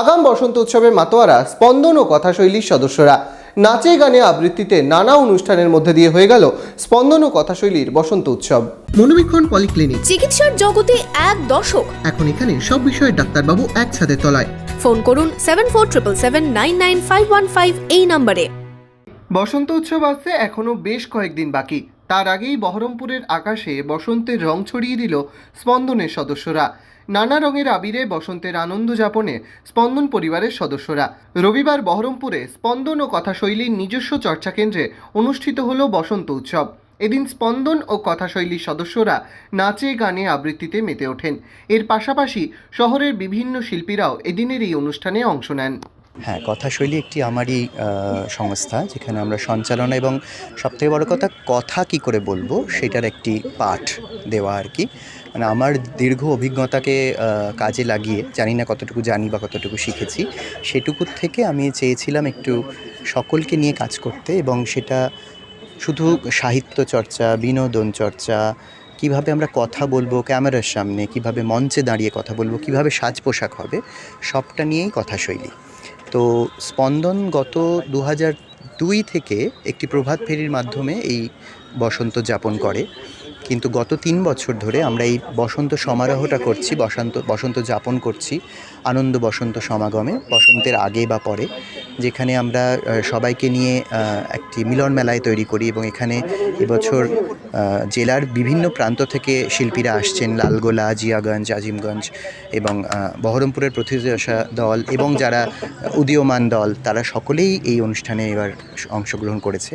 আগাম বসন্ত উৎসবের মাতোয়ারা স্পন্দন ও কথাশৈলীর সদস্যরা। নাচে গানে আবৃত্তিতে নানা অনুষ্ঠানের মধ্যে দিয়ে হয়ে গেল স্পন্দন ও কথাশৈলীর বসন্ত উৎসব। মনোবীক্ষণ পলিক্লিনিক। চিকিৎসার জগতে এক দশক এখন এখানে সব বিষয়ে ডাক্তারবাবু এক ছাদের তলায়। ফোন করুন seven four triple seven nine nine five one five এই নম্বরে। বসন্ত উৎসব আসতে এখনও বেশ কয়েকদিন বাকি। তার আগেই বহরমপুরের আকাশে বসন্তের রং ছড়িয়ে দিল স্পন্দনের সদস্যরা। নানা রঙের আবিরে বসন্তের আনন্দ যাপনে স্পন্দন পরিবারের সদস্যরা। রবিবার বহরমপুরে স্পন্দন ও কথাশৈলীর নিজস্ব চর্চা কেন্দ্রে অনুষ্ঠিত হল বসন্ত উৎসব। এদিন স্পন্দন ও কথাশৈলীর সদস্যরা নাচে গানে আবৃত্তিতে মেতে ওঠেন। এর পাশাপাশি শহরের বিভিন্ন শিল্পীরাও এদিনের এই অনুষ্ঠানে অংশ নেন। হ্যাঁ কথাশৈলী একটি আমারই সংস্থা যেখানে আমরা সঞ্চালনা এবং সবথেকে বড় কথা কথা কি করে বলব সেটার একটি পাঠ দেওয়া আর কি। মানে আমার দীর্ঘ অভিজ্ঞতাকে কাজে লাগিয়ে জানি না কতটুকু জানি বা কতটুকু শিখেছি, সেটুকুর থেকে আমি চেয়েছিলাম একটু সকলকে নিয়ে কাজ করতে এবং সেটা শুধু সাহিত্য চর্চা, বিনোদন চর্চা, কীভাবে আমরা কথা বলব ক্যামেরার সামনে, কীভাবে মঞ্চে দাঁড়িয়ে কথা বলব, কীভাবে সাজ পোশাক হবে, সবটা নিয়েই কথাশৈলী। তো স্পন্দন গত দু দুই থেকে একটি প্রভাত ফেরির মাধ্যমে এই বসন্ত যাপন করে। কিন্তু গত তিন বছর ধরে আমরা এই বসন্ত সমারোহটা করছি, বসন্ত বসন্ত যাপন করছি আনন্দ বসন্ত সমাগমে, বসন্তের আগে বা পরে। যেখানে আমরা সবাইকে নিয়ে একটি মিলন মেলায় তৈরি করি এবং এখানে এবছর জেলার বিভিন্ন প্রান্ত থেকে শিল্পীরা আসছেন। লালগোলা, জিয়াগঞ্জ, আজিমগঞ্জ এবং বহরমপুরের প্রতিযোগিতা দল এবং যারা উদীয়মান দল, তারা সকলেই এই অনুষ্ঠানে এবার অংশগ্রহণ করেছে।